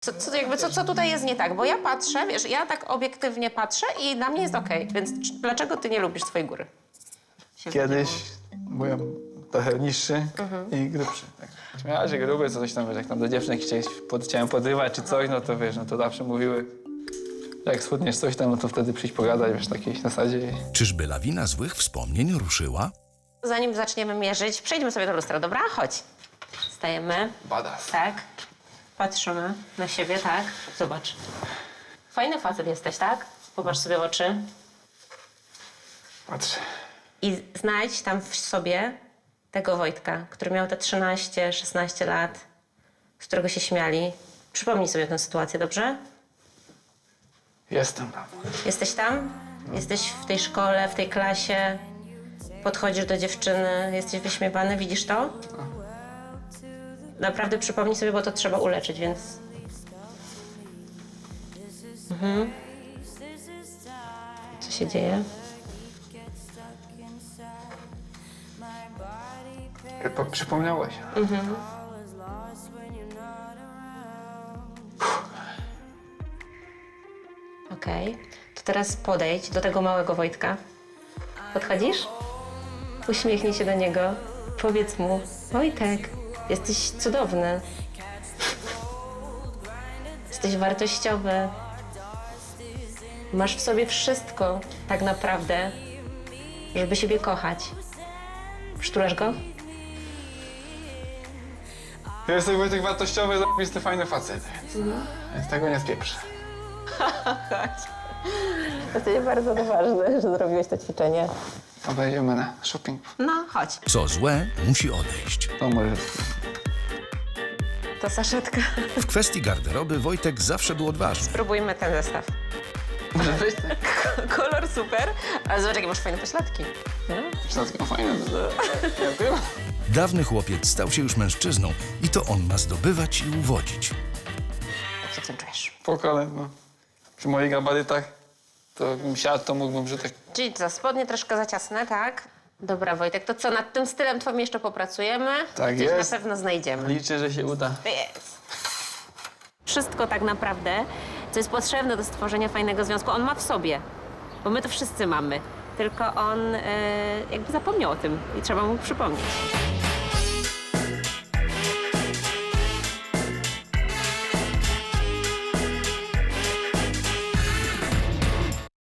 Co, co, jakby, co, co tutaj jest nie tak? Bo ja patrzę, wiesz, ja tak obiektywnie patrzę i dla mnie jest okej. Więc czy- dlaczego ty nie lubisz swojej góry? Się Kiedyś byłem trochę niższy i grubszy. Tak. Śmiała się gruby, coś tam, wiesz, jak tam do dziewczynek chciałeś, pod, chciałem podrywać czy coś, no to wiesz, no to zawsze mówiły, że jak schudniesz coś tam, no to wtedy przyjść pogadać, wiesz, takiej zasadzie. Czyżby lawina złych wspomnień ruszyła? Zanim zaczniemy mierzyć, przejdźmy sobie do lustra, dobra? Chodź. Stajemy, Badass. tak. Patrzymy na siebie, tak. Zobacz. Fajny facet jesteś, tak? Popatrz sobie w oczy. Patrz. I znajdź tam w sobie tego Wojtka, który miał te 13, 16 lat, z którego się śmiali. Przypomnij sobie tę sytuację, dobrze? Jestem tam. Jesteś tam? Jesteś w tej szkole, w tej klasie, podchodzisz do dziewczyny, jesteś wyśmiewany, widzisz to? Naprawdę przypomnij sobie, bo to trzeba uleczyć, więc... Mhm. Co się dzieje? Po, przypomniało się. Okej. To teraz podejdź do tego małego Wojtka. Podchodzisz? Uśmiechnij się do niego. Powiedz mu, Wojtek, jesteś cudowny. Jesteś wartościowy. Masz w sobie wszystko, tak naprawdę, żeby siebie kochać. Przytulasz go? Jesteś Wojtek wartościowy, zajebisty, fajny facet, więc, więc tego nie spieprzę. To jest bardzo ważne, że zrobiłeś to ćwiczenie. Obejdziemy na shopping. No, chodź. Co złe, musi odejść. No może To saszetka. W kwestii garderoby Wojtek zawsze był odważny. Spróbujmy ten zestaw. Może wyjść tak? Kolor super, ale zobacz, jakie masz fajne pośladki. No? Wszystko fajne. Dziękuję. Dawny chłopiec stał się już mężczyzną i to on ma zdobywać i uwodzić. Jak się w tym czujesz? Spokojnie, no. Przy moich gabarytach to bym siadł, to mógłbym, że tak... Czyli za spodnie troszkę za ciasne, tak? Dobra, Wojtek, to co, nad tym stylem twoim jeszcze popracujemy? Tak Gdzieś jest. na pewno znajdziemy. Liczę, że się uda. Jest. Wszystko tak naprawdę, co jest potrzebne do stworzenia fajnego związku, on ma w sobie. Bo my to wszyscy mamy. Tylko on e, jakby zapomniał o tym i trzeba mu przypomnieć.